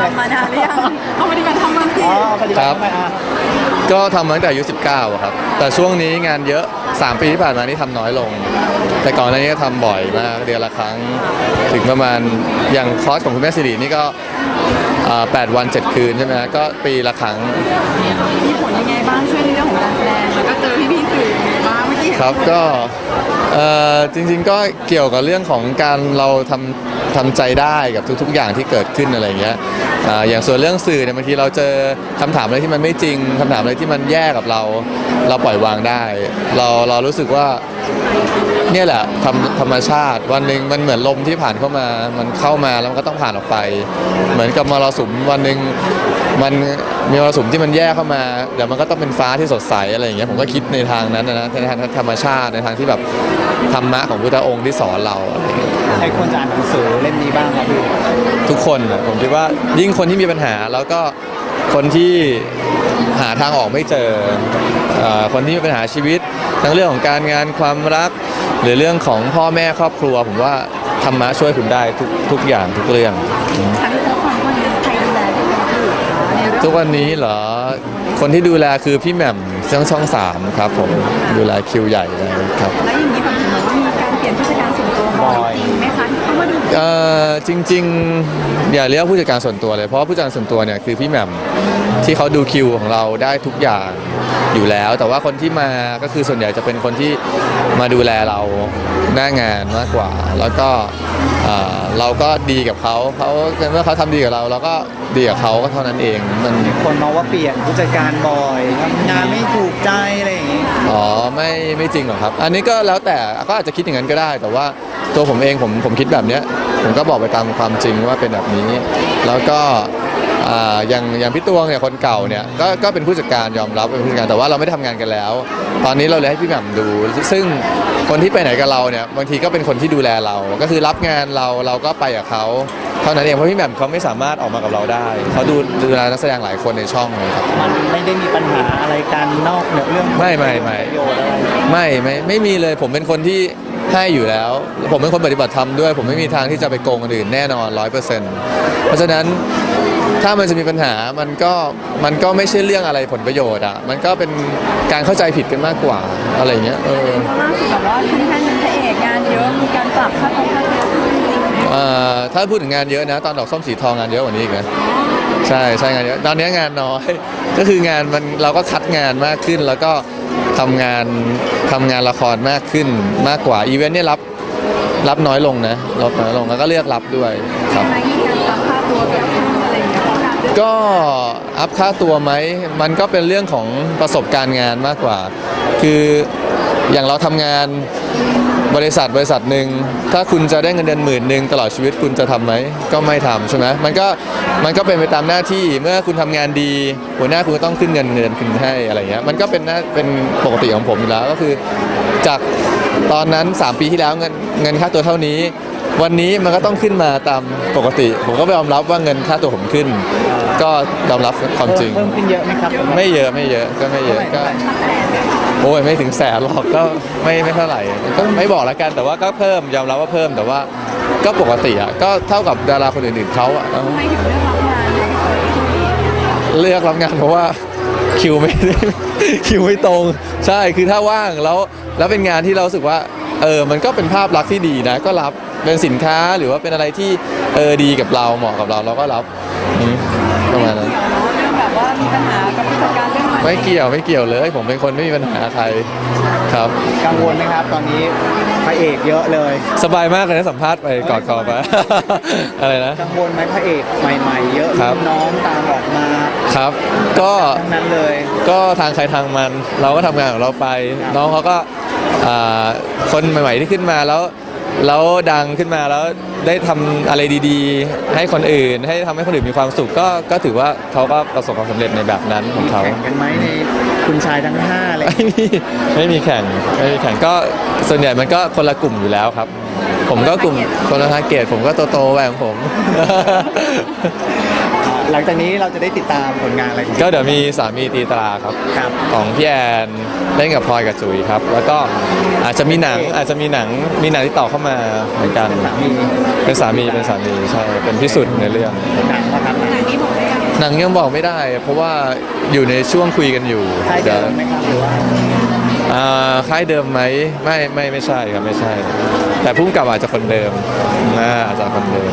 เลยทำมานานหรือยังเอาปฏิบัติธรรมมาสิอ๋อปฏิบัติครับทำไมอะก็ทำมาตั้งแต่อายุ19 ครับ แต่ช่วงนี้งานเยอะ 3 ปีที่ผ่านมานี่ทำน้อยลง แต่ก่อนหน้านี้ก็ทำบ่อยมาก เดือนละครั้ง ถึงประมาณ อย่างคอร์สของคุณแม่สิรินี่ก็ 8 วัน 7 คืนใช่ไหมฮะก็ปีละครั้ง ครับก็เอ่อจริงๆก็เกี่ยวกับเรื่องของการเราทำทำใจได้กับทุกๆ อย่างที่เกิดขึ้นอะไรอย่างเงี้ยอ่าอย่างส่วนเรื่องสื่อเนี่ยบางทีเราเจอคำถามอะไรที่มันไม่จริงคำถามอะไรที่มันแย่กับเรา เราปล่อยวางได้ เราเรารู้สึกว่า เนี่ยแหละธรรมธรรมชาติวันหนึ่งมันเหมือนลมที่ผ่านเข้ามา มันเข้ามาแล้วมันก็ต้องผ่านออกไป เหมือนกับมรสุมวันหนึ่งมันมีมรสุมที่มันแย่เข้ามาเดี๋ยวมันก็ต้องเป็นฟ้าที่สดใสอะไรอย่างเงี้ยผมก็คิดในทางนั้นนะนะในทางธรรมชาติในทางที่แบบธรรมะของพุทธองค์ที่สอนเราอะไรอย่างเงี้ย ใครควรจะอ่านหนังสือเล่มนี้บ้างครับพี่ทุกคนนะผมคิดว่ายิ่งคนที่มีปัญหาแล้วก็คนที่หาทางออกไม่เจอเอ่อคนที่มีปัญหาชีวิต ทั้งเรื่องของการงานความรัก หรือเรื่องของพ่อแม่ครอบครัว ผมว่าธรรมะช่วยคุณได้ทุกทุกอย่างทุกเรื่อง ทั้งตัวความคนนี้ใครดูแลพี่เป็นผู้ในเรื่องทุกวันนี้เหรอ คนที่ดูแลคือพี่แหม่มช่องช่องสามครับผมดูแลคิวใหญ่เลยครับแล้วอย่างนี้แบบเห็นบอกว่ามีการเปลี่ยนผู้จัดการส่วนตัวบ่อยจริงไหมคะที่เขามาดูเอ่อจริงๆอย่าเรียกว่าผู้จัดการส่วนตัวเลยเพราะว่าผู้จัดการส่วนตัวเนี่ยคือพี่แหม่มที่เขาดูคิวของเราได้ทุกอย่างอยู่แล้ว แต่ว่าคนที่มาก็คือส่วนใหญ่จะเป็นคนที่มาดูแลเราหน้างานมากกว่า แล้วก็ เอ่อเราก็ดีกับเขาเขาเมื่อเขาทำดีกับเราเราก็ดีกับเขาก็เท่านั้นเองมันคนมองว่าเปลี่ยนผู้จัดการบ่อยทำงานไม่ถูกใจอะไรอย่างงี้อ๋อไม่ไม่จริงหรอกครับ อันนี้ก็แล้วแต่ก็อาจจะคิดอย่างนั้นก็ได้ แต่ว่าตัวผมเองผมผมคิดแบบเนี้ยผมก็บอกไปตามความจริงว่าเป็นแบบนี้ แล้วก็ อ่าอย่างอย่างพี่ตวงเนี่ยคนเก่าเนี่ยก็ก็เป็นผู้จัดการยอมรับเป็นผู้จัดการแต่ว่าเราไม่ได้ทำงานกันแล้ว ตอนนี้เราเลยให้พี่แหม่มดู ซึ่งคนที่ไปไหนกับเราเนี่ยบางทีก็เป็นคนที่ดูแลเรา ก็คือรับงานเราเราก็ไปกับเขาเท่านั้นเองเพราะพี่แหม่มเขาไม่สามารถออกมากับเราได้เขาดูดูแลนักแสดงหลายคนในช่องเลยครับ มันไม่ได้มีปัญหาอะไรกันนอกเหนือเรื่องไม่ไม่ไม่ ประโยชน์อะไรไม่ไม่ไม่มีเลยผมเป็นคนที่ให้อยู่แล้ว ผมเป็นคนปฏิบัติธรรมด้วย ผมไม่มีทางที่จะไปโกงคนอื่นแน่นอนร้อยเปอร์เซ็นต์เพราะฉะนั้น ถ้ามันจะมีปัญหามันก็มันก็ไม่ใช่เรื่องอะไรผลประโยชน์อะมันก็เป็นการเข้าใจผิดกันมากกว่าอะไรอย่างเงี้ยเออล่าสุดแบบว่าท่านท่านเป็นพระเอกงานเยอะมีการปรับค่าตรงค่าตัวขึ้นจริงไหมเอ่อถ้าพูดถึงงานเยอะนะ ตอนดอกส้มสีทองงานเยอะกว่านี้อีกนะใช่ใช่งานเยอะตอนนี้งานน้อย ก็คืองานมันเราก็คัดงานมากขึ้น แล้วก็ทำงานทำงานละครมากขึ้นมากกว่าอีเวนต์เนี่ยรับรับน้อยลงนะรับน้อยลงแล้วก็เลือกรับด้วยครับไหมมีการปรับค่าตัวเกิด ก็อัพค่าตัวไหม มันก็เป็นเรื่องของประสบการณ์งานมากกว่า คืออย่างเราทำงานบริษัทบริษัทหนึ่งถ้าคุณจะได้เงินเดือนหมื่นหนึ่งตลอดชีวิตคุณจะทำไหมก็ไม่ทำใช่ไหมมันก็มันก็เป็นไปตามหน้าที่เมื่อคุณทำงานดี หัวหน้าคุณก็ต้องขึ้นเงินเดือนคุณให้อะไรเงี้ยมันก็เป็นน้าเป็นปกติของผมอยู่แล้วก็คือจากตอนนั้น 3 ปีที่แล้วเงินเงินค่าตัวเท่านี้ วันนี้มันก็ต้องขึ้นมาตามปกติ ผมก็ยอมรับว่าเงินค่าตัวผมขึ้น ก็ยอมรับความจริง เพิ่มขึ้นเยอะไหมครับไม่เยอะไม่เยอะก็ไม่เยอะก็โอ้ยไม่ถึงแสนหรอกก็ไม่ไม่เท่าไหร่ก็ไม่บอกแล้วกันแต่ว่าก็เพิ่มยอมรับว่าเพิ่มแต่ว่าก็ปกติอะก็เท่ากับดาราคนอื่นๆเขาอะเออทำไมถึงเลือกรับงานคะเลือกรับงานเพราะว่าคิวไม่คิวไม่ตรง ใช่คือถ้าว่างแล้วแล้วเป็นงานที่เรารู้สึกว่า เออมันก็เป็นภาพลักษณ์ที่ดีนะ ก็รับเป็นสินค้าหรือว่าเป็นอะไรที่เออดีกับเราเหมาะกับเราเราก็รับอืมประมาณนั้นเกี่ยวเนาะเรื่องแบบว่ามีปัญหากับผู้จัดการเรื่องมันไม่เกี่ยวไม่เกี่ยวเลย ผมเป็นคนไม่มีปัญหาใครครับ กังวลไหมครับ ตอนนี้พระเอกเยอะเลย สบายมากเลยนะสัมภาษณ์ไปกอดคอไปอะไรนะ กังวลไหมพระเอกใหม่ ๆ เยอะครับรุ่นน้องตามออกมาครับ ก็ ทั้งนั้นเลย ก็ทางใครทางมันเราก็ทำงานของเราไป น้องเขาก็อ่า คนใหม่ๆที่ขึ้นมาแล้วแล้วดังขึ้นมาแล้วได้ทำอะไรดีๆ ให้คนอื่น ให้ทำให้คนอื่นมีความสุขก็ก็ถือว่าเขาก็ประสบความสำเร็จในแบบนั้นของเขาแข่งกันไหมในคุณชายทั้งห้าเลยไม่มีไม่มีแข่งไม่มีแข่งก็ส่วนใหญ่มันก็คนละกลุ่มอยู่แล้วครับ ผมก็กลุ่มคนละทาร์เกตผมก็โตๆแบบของผม หลังจากนี้เราจะได้ติดตามผลงานอะไรของก็เดี๋ยวมีสามีตีตราครับครับของพี่แอน เล่นกับพลอยกับจุ๋ยครับ แล้วก็อาจจะมีหนังอาจจะมีหนังมีหนังที่ต่อเข้ามาเหมือนกัน เป็นสามีเป็นสามีใช่เป็นพิสุทธิ์ในเรื่อง หนังหนังนี้บอกได้ยังหนังยังบอกไม่ได้ เพราะว่าอยู่ในช่วงคุยกันอยู่คล้ายเดิมไหมค่าอ่าายเดิมไหมไม่ไม่ไม่ใช่ครับไม่ใช่ แต่พุ่งกลับอาจจะคนเดิมอาจจะคนเดิม